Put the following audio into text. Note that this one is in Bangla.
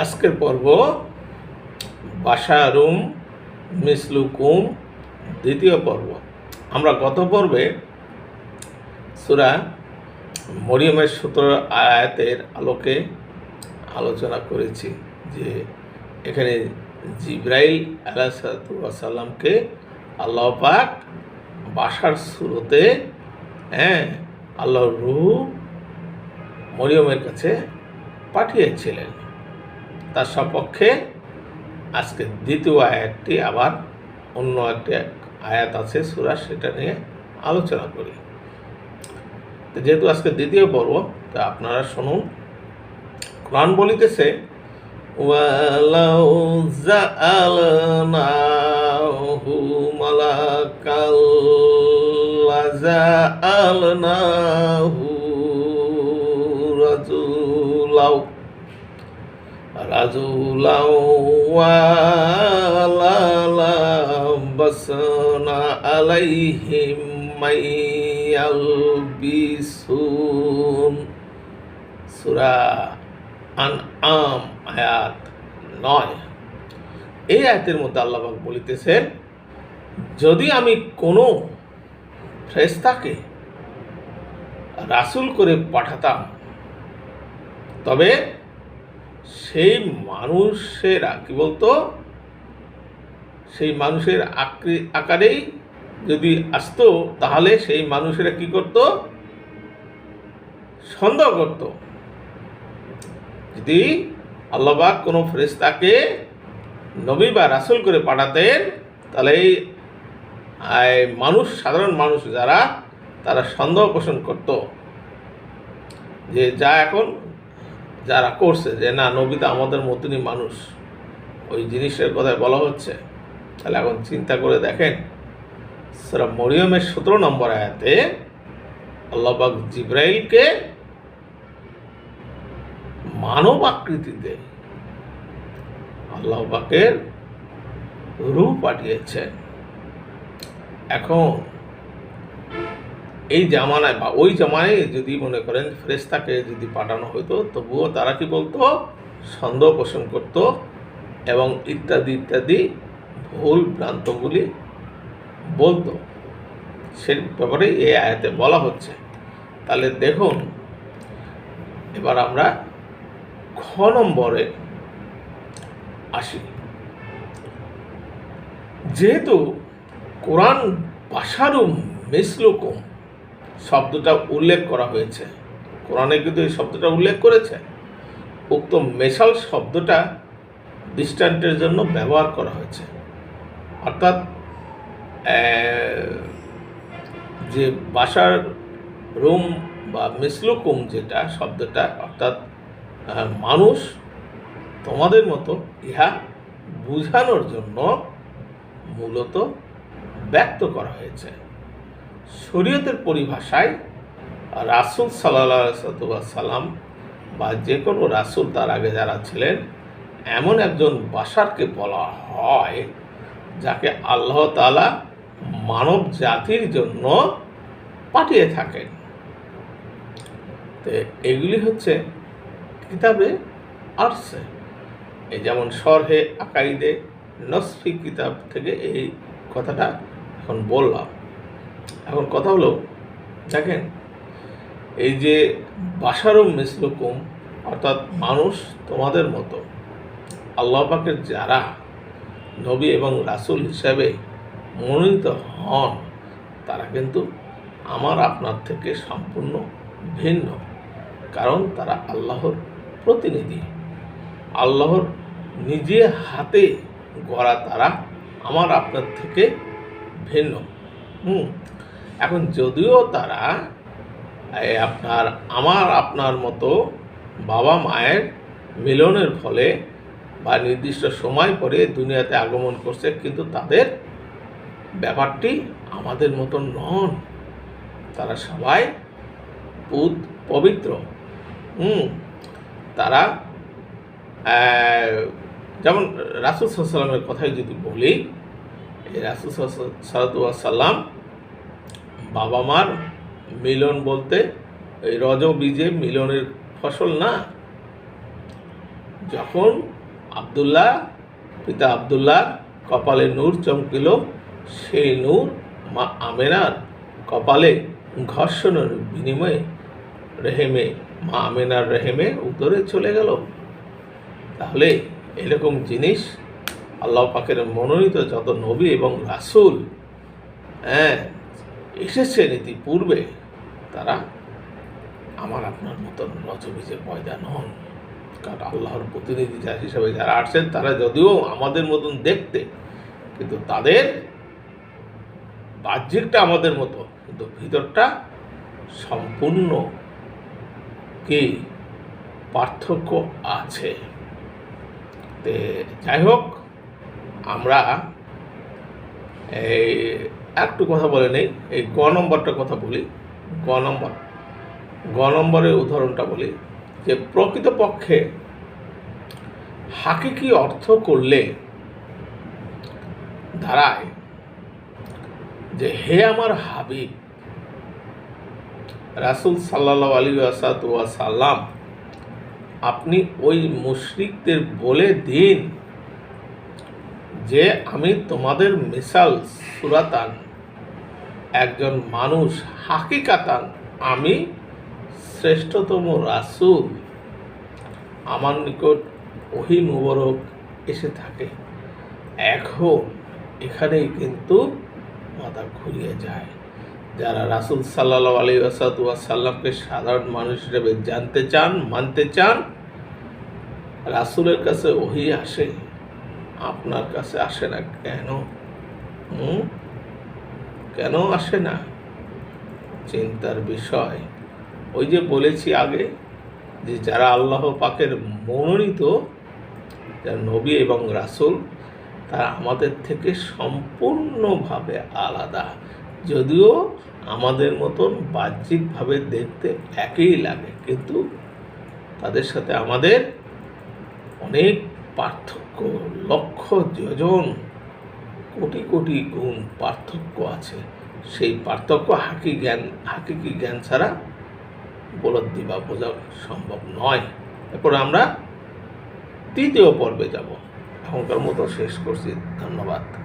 আজকের পর্ব বাসারুম মিসলুকুম দ্বিতীয় পর্ব। আমরা গত পর্বে সুরা মরিয়মের সতেরো আয়াতের আলোকে আলোচনা করেছি যে এখানে জিব্রাইল আলাহাসাল্লামকে আল্লাহ পাক বাসার শুরুতে হ্যাঁ আল্লাহর রুহ মরিয়মের কাছে পাঠিয়েছিলেন। তার সপক্ষে আজকে দ্বিতীয় আয়াতটি আবার অন্য একটি আয়াত আছে, সুরা, সেটা নিয়ে আলোচনা করি। যেহেতু আজকে দ্বিতীয় পর্ব, তা আপনারা শুনুন। কোরআন বলিতেছে, ওয়ালাউ জাআলনাহু রাজুলাও রাজুলাও ওয়ালালাবাসনা আলাইহিম মাইয়ালবিসুন। সূরা আনআম, আয়াত নয়। এই আয়াতের মধ্যে আল্লাহবাক বলিতেছেন, যদি আমি কোনো ফ্রেস্তাকে রাসুল করে পাঠাতাম, তবে সেই মানুষেরা কি বলতো? সেই মানুষের আকৃ, আকারেই যদি আসতো, তাহলে সেই মানুষেরা কি করত? সন্দেহ করত। যদি আল্লাহবাক কোনো ফেরেস্তাকে নবী বা রাসুল করে পাঠাতেন, তাহলে এই মানুষ, সাধারণ মানুষ যারা, তারা সন্দেহ পোষণ করত। যে যা এখন যারা করছে যে, না, নবী তো আমাদের মতনই মানুষ। ওই জিনিসের কথায় বলা হচ্ছে। তাহলে এখন চিন্তা করে দেখেন, সেরা মরিয়মের সতেরো নম্বর আয়াতে আল্লাহবাক জিব্রাইলকে মানব আকৃতিতে আল্লাহবাকের রূপ পাঠিয়েছেন। এখন এই জামানায় বা ওই জামানায় যদি মনে করেন ফ্রেস্তাকে যদি পাঠানো হতো তবুও তারা কি বলতো? সন্দেহ পোষণ করত এবং ইত্যাদি ইত্যাদি ভুল ভ্রান্তগুলি বলতো। সে ব্যাপারে এই আয়াতে বলা হচ্ছে। তাহলে দেখুন, এবার আমরা খ নম্বরে আসি। যেহেতু কোরআন বাসারু মিসলুকুম শব্দটা উল্লেখ করা হয়েছে। কোরআনে কিন্তু এই শব্দটা উল্লেখ করেছে। উক্ত মেশাল শব্দটা দৃষ্টান্তের জন্য ব্যবহার করা হয়েছে। অর্থাৎ যে বাসার রুম বা মিসলুকুম যেটা শব্দটা, অর্থাৎ মানুষ তোমাদের মতো ইহা বুঝানোর জন্য মূলত ব্যক্ত করা হয়েছে। শরীয়তের পরিভাষায় রাসুল সাল্লা সাল্লাম বা যে কোনো রাসুল তার আগে যারা ছিলেন, এমন একজন বাসারকে বলা হয় যাকে আল্লাহ তালা মানব জাতির জন্য পাঠিয়ে থাকেন। তো এগুলি হচ্ছে কিতাবে আসছে এই যেমন সরহে আকাইদে নসফি কিতাব থেকে এই কথাটা এখন বললাম। এখন কথা হলো, দেখেন, এই যে বাসারম মিসলুকুম অর্থাৎ মানুষ তোমাদের মতো, আল্লাহ পাকের যারা নবী এবং রাসূল হিসাবে মনোনীত হন, তারা কিন্তু আমার আপনার থেকে সম্পূর্ণ ভিন্ন, কারণ তারা আল্লাহর প্রতিনিধি। আল্লাহর নিজে হাতে গড়া তারা আমার আপনার থেকে ভিন্ন। হুম। এখন যদিও তারা আপনার, আমার আপনার মতো বাবা মায়ের মিলনের ফলে বা নির্দিষ্ট সময় পরে দুনিয়াতে আগমন করছে, কিন্তু তাদের ব্যাপারটি আমাদের মতো নন। তারা সবাই পুত পবিত্র। হুম। তারা যেমন রাসুল সাল্লামের কথাই যদি বলি রাসুল সাল্লাম বাবা মার মিলন বলতে এই রজ বীজে মিলনের ফসল না, যখন আবদুল্লাহ, পিতা আবদুল্লাহ কপালে নূর চমকিল, সেই নূর মা আমেনার কপালে ঘর্ষণের বিনিময়ে রেহেমে, মা আমেনার রেহেমে উত্তরে চলে গেল। তাহলে এরকম জিনিস আল্লাহ পাকের মনোনীত যত নবী এবং রাসুল হ্যাঁ এসেছেন ইতিপূর্বে, তারা আমার আপনার মতন রজবীজের পয়দা নন কারণ আল্লাহর প্রতিনিধি যা হিসাবে যারা আসছেন, তারা যদিও আমাদের মতন দেখতে, কিন্তু তাদের বাহ্যিকটা আমাদের মতো, কিন্তু ভিতরটা সম্পূর্ণ কি পার্থক্য আছে। তে যাই হোক আমরা এই একটু কথা বলে নেই, এই গ নম্বরটার কথা বলি। গ নম্বর। গ নম্বরের উদাহরণটা বলি যে প্রকৃতপক্ষে হাকিকি অর্থ করলে দাঁড়ায় যে, হে আমার হাবিব, রাসুল সাল্লাহ আলী আসাদ সাল্লাম আপনি ওই মুশরিকদের বলে দিন যে আমি তোমাদের মিসাল সুরাতান, একজন মানুষ হাকিকাতান, আমি শ্রেষ্ঠতম রাসূল। আমার নিকট ওহি মুবারক এসে থাকে। এখন এখানেই কিন্তু মাথা ঘুরিয়ে যায়। যারা রাসূল সাল্লাহ আলী সাল্লামকে সাধারণ মানুষ হিসেবে জানতে চান, মানতে চান, রাসূলের কাছে ওহি আসে। আপনার কাছে আসে না কেন? কেন আসে না? চিন্তার বিষয়। ওই যে বলেছি আগে যে যারা আল্লাহ পাকের মনোনীত, যারা নবী এবং রাসূল, তারা আমাদের থেকে সম্পূর্ণভাবে আলাদা। যদিও আমাদের মতন বাহ্যিকভাবে দেখতে একই লাগে, কিন্তু তাদের সাথে আমাদের অনেক পার্থক্য। লক্ষ যজন কোটি কোটি গুণ পার্থক্য আছে। সেই পার্থক্য হাকি জ্ঞান, হাকিকি জ্ঞান ছাড়া উপলব্ধি বা বোঝা সম্ভব নয়। এরপর আমরা তৃতীয় পর্বে যাব। এখনকার মতো শেষ করছি। ধন্যবাদ।